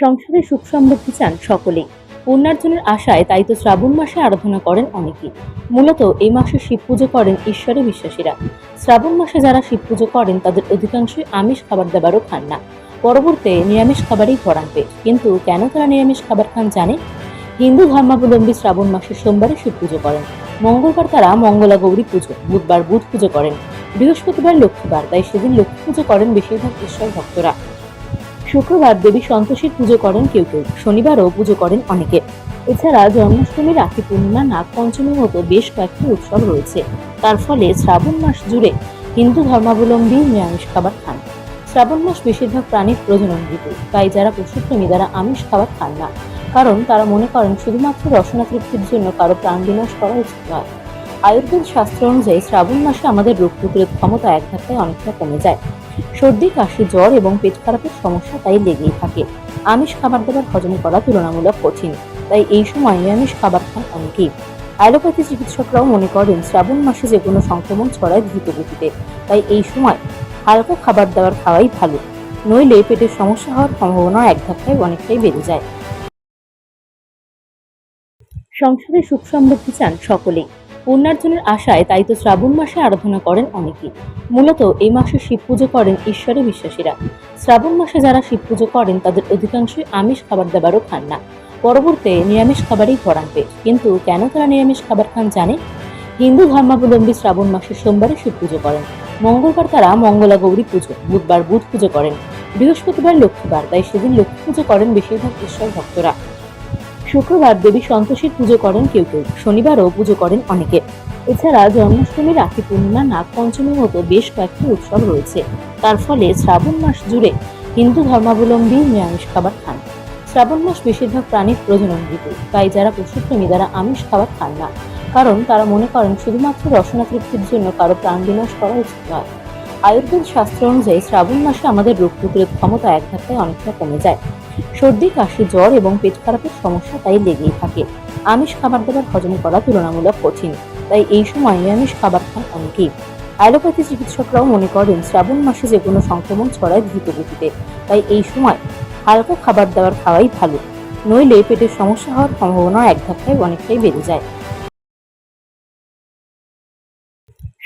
সংসারে সুখ সমৃদ্ধি চান সকলেই। পুণ্যার্জনের আশায় তাই তো শ্রাবণ মাসে আরাধনা করেন অনেকেই। মূলত এই মাসে শিব পুজো করেন ঈশ্বরে বিশ্বাসীরা। শ্রাবণ মাসে যারা শিব পুজো করেন, তাদের অধিকাংশই আমিষ খাবার দাবারও খান না। পরবর্তীতে নিরামিষ খাবারই পেট কিন্তু কেন তারা নিরামিষ খাবার খান জানে? হিন্দু ধর্মাবলম্বী শ্রাবণ মাসের সোমবারে শিব পুজো করেন। মঙ্গলবার তারা মঙ্গলা গৌরী পুজো, বুধবার বুধ পুজো করেন। বৃহস্পতিবার লক্ষ্মীবার, তাই সেদিন লক্ষ্মী পুজো করেন বেশিরভাগ ঈশ্বর ভক্তরা। শুক্রবার দেবী সন্তোষীর পুজো করেন কেউ কেউ, শনিবারও পুজো করেন অনেকে। এছাড়া জন্মাষ্টমী রাখি পূর্ণিমা, নাগ পঞ্চমীর মতো বেশ কয়েকটি উৎসব রয়েছে। তার ফলে শ্রাবণ মাস জুড়ে হিন্দু ধর্মাবলম্বী নিরামিষ খাবার খান। শ্রাবণ মাস বেশিরভাগ প্রাণীর প্রজনন ঋতু, তাই যারা পশুপ্রেমী তারা আমিষ খাবার খান না। কারণ তারা মনে করেন শুধুমাত্র রসনা তৃপ্তির জন্য কারও প্রাণ বিনাশ করা উচিত নয়। আয়ুর্বেদ শাস্ত্র অনুযায়ী শ্রাবণ মাসে আমাদের রোগ প্রতিরোধ ক্ষমতা এক ধাক্কায় অনেকটা কমে যায়। সর্দি, কাশি, জ্বর এবং পেট খারাপের সমস্যা তাই লেগেই থাকে। আমিষ খাবার দাবার হজম করা তুলনামূলক কঠিন, তাই এই সময় নিরামিষ খাবার খান অনেকেই। অ্যালোপ্যাথি চিকিৎসকরাও মনে করেন শ্রাবণ মাসে যে কোনো সংক্রমণ ছড়ায় দ্রুত গতিতে, তাই এই সময় হালকা খাবার দাবার খাওয়াই ভালো, নইলে পেটের সমস্যা হওয়ার সম্ভাবনা এক ধাক্কায় অনেকটাই বেড়ে যায়। সংসারে সুখ সমৃদ্ধি চান সকলেই। পুণ্যার্জনের আশায় তাই তো শ্রাবণ মাসে আরাধনা করেন অনেকেই মূলত এই মাসে শিব পুজো করেন ঈশ্বরে বিশ্বাসীরা। শ্রাবণ মাসে যারা শিব পুজো করেন, তাদের অধিকাংশই আমিষ খাবার দাবারও খান না। পরবর্তীতে নিরামিষ খাবারই পেট কিন্তু কেন তারা নিরামিষ খাবার খান জানে? হিন্দু ধর্মাবলম্বী শ্রাবণ মাসের সোমবারে শিব পুজো করেন। মঙ্গলবার তারা মঙ্গলা গৌরী পুজো, বুধবার বুধ পুজো করেন। বৃহস্পতিবার লক্ষ্মীবার, তাই সেদিন লক্ষ্মী পুজো করেন বেশিরভাগ ঈশ্বর ভক্তরা। শুক্রবার দেবী সন্তোষীর পুজো করেন কেউ কেউ, শনিবারও পুজো করেন অনেকে। এছাড়া জন্মাষ্টমী রাখি পূর্ণিমা, নাগ পঞ্চমীর মতো বেশ কয়েকটি উৎসব রয়েছে। তার ফলে শ্রাবণ মাস জুড়ে হিন্দু ধর্মাবলম্বী নিরামিষ খাবার খান। শ্রাবণ মাস বেশিরভাগ প্রাণীর প্রজনন ঋতু, তাই যারা পশুপ্রেমী তারা আমিষ খাবার খান না। কারণ তারা মনে করেন শুধুমাত্র রসনা তৃপ্তির জন্য কারও প্রাণ বিনাশ করা উচিত নয়। আয়ুর্বেদ শাস্ত্র অনুযায়ী শ্রাবণ মাসে আমাদের রোগ প্রতিরোধ ক্ষমতা এক ধাক্কায় অনেকটা কমে যায়। সর্দি, কাশি, জ্বর এবং পেট খারাপের সমস্যা তাই লেগেই থাকে। আমিষ খাবার দাবার হজম করা তুলনামূলক কঠিন, তাই এই সময় নিরামিষ খাবার খান অনেকেই। অ্যালোপ্যাথি চিকিৎসকরাও মনে করেন, শ্রাবণ মাসে যে কোনো সংক্রমণ ছড়ায় দ্রুত গতিতে, তাই এই সময় হালকা খাবার দাবার খাওয়াই ভালো। নইলে পেটের সমস্যা হওয়ার সম্ভাবনা এক ধাক্কায় অনেকটাই বেড়ে যায়।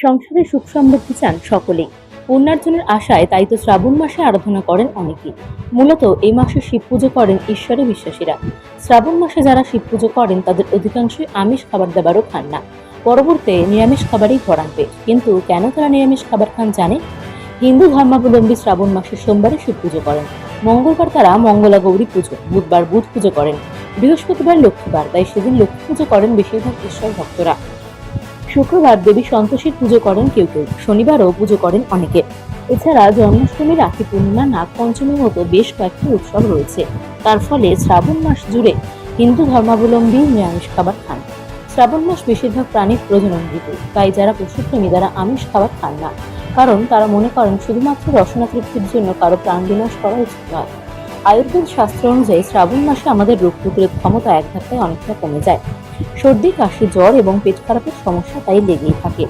সংসারে সুখ সমৃদ্ধি চান সকলেই। পুণ্যার্জনের আশায় তাই তো শ্রাবণ মাসে আরাধনা করেন অনেকেই। মূলত এই মাসে শিব পুজো করেন ঈশ্বরে বিশ্বাসীরা। শ্রাবণ মাসে যারা শিব পুজো করেন, তাদের অধিকাংশই আমিষ খাবার দাবারও খান না। পরবর্তীতে নিরামিষ খাবারই পেট কিন্তু কেন তারা নিরামিষ খাবার খান জানে? হিন্দু ধর্মাবলম্বী শ্রাবণ মাসের সোমবারে শিব পুজো করেন। মঙ্গলবার তারা মঙ্গলা গৌরী পুজো, বুধবার বুধ পুজো করেন। বৃহস্পতিবার লক্ষ্মীবার, তাই সেদিন লক্ষ্মী পুজো করেন বেশিরভাগ ঈশ্বর ভক্তরা। শুক্রবার দেবী সন্তোষীর পুজো করেন কেউ কেউ। শনিবারও পুজো করেন অনেকে। এছাড়া জন্মাষ্টমী রাখি পূর্ণিমা নাগ পঞ্চমীর মতো বেশ কয়েকটি উৎসব রয়েছে। তার ফলে শ্রাবণ মাস জুড়ে হিন্দু ধর্মাবলম্বী নিরামিষ খাবার খান। শ্রাবণ মাস বেশিরভাগ প্রাণীর প্রজনন ঋতু। তাই যারা পশুপ্রেমী, তারা আমিষ খাবার খান না। কারণ তারা মনে করেন শুধুমাত্র রসনা তৃপ্তির জন্য কারও প্রাণ বিনাশ করা উচিত নয়। আয়ুর্বেদ শাস্ত্র অনুযায়ী শ্রাবণ মাসে আমাদের রোগ প্রতিরোধ ক্ষমতা এক ধাক্কায় অনেকটা কমে যায়। সর্দি, কাশি, জ্বর এবং পেট খারাপের সমস্যা তাই লেগেই থাকে।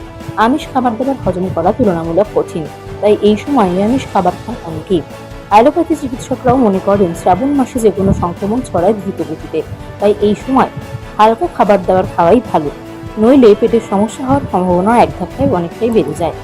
আমিষ খাবার দাবার হজম করা তুলনামূলক কঠিন, তাই এই সময় নিরামিষ খাবার খান অনেকেই। অ্যালোপ্যাথি চিকিৎসকরাও মনে করেন শ্রাবণ মাসে যে কোনো সংক্রমণ ছড়ায় দ্রুত গতিতে, তাই এই সময় হালকা খাবার দাবার খাওয়াই ভালো। নইলে পেটের সমস্যা হওয়ার সম্ভাবনা এক ধাক্কায় অনেকটাই বেড়ে যায়।